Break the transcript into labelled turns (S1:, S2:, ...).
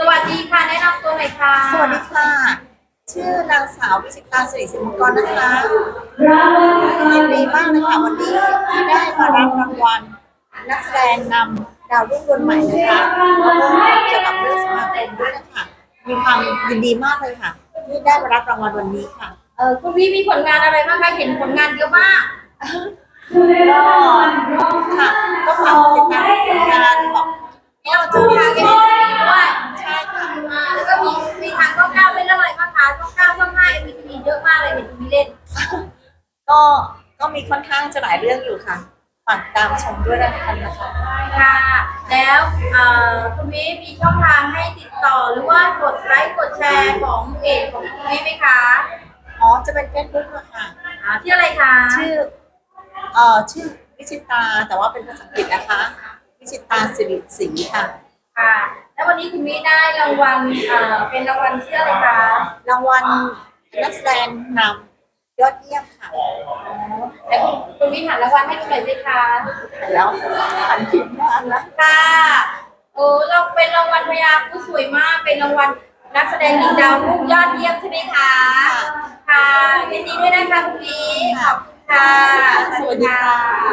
S1: สวัสดีค่ะ แนะนำตัวหน่อยค่ะ
S2: สวัสดีค่ะ ชื่อนางสาววิจิตราสิริสิมกรนะคะยินดีมากเลยค่ะวันนี้ที่ได้มารับรางวัลนักแสดงนำดาวรุ่งคนใหม่นะคะแล้วก็เกี่ยวกับเรื่องสมาคมด้วยนะคะมีความยินดีมากเลยค่ะ ที่ได้มารับรางวัลวันนี้ค่ะ
S1: เออคุณพี่มีผลงานอะไรบ้างคะเห็นผลงานเยอะมาก
S2: ก็ค่ะก็ฝากติดตาม
S1: เลยเห็นทีวีเล่น
S2: ก็ก็มีค่อนข้างจะหลายเรื่องอยู่ค่ะฝากตามชมด้วยนะคะนะคะ
S1: ค่ะ แล้วเอ่อคุณพี่มีช่องทางให้ติดต่อหรือว่ากดไลค์กดแชร์ของเพจของคุณพี่ไหมคะ
S2: อ๋อจะเป็นเฟซบุ๊กอะค่ะ
S1: อ่าที่อะไรคะ
S2: ชื่อเอ่อชื่อวิชิตาแต่ว่าเป็นภาษาอังกฤษนะคะวิชิตาสิริศรีค่ะ
S1: ค่ะ แล้ววันนี้คุณพี่ได้รางวัลเอ่อเป็นรางวัลชื่ออะไรคะ
S2: รางวัลนักแสดงนำ ยอดเยี่ยมค่ะ
S1: แล้วคุณพี่หันรางวัลให้ดูหน่อยสิคะ
S2: แล้วอันผิดงานแล้ว
S1: ค่ะโอ้เราเป็นรางวัลพยาผู้สวยมากเป็นรางวัลนักแสดงหญิงดาวรุ่งยอดเยี่ยมใช่ไหมคะ ค่ะยินดีด้วยนะคะคุณพี่ขอบคุณค่ะ
S2: สวัสดีค่ะ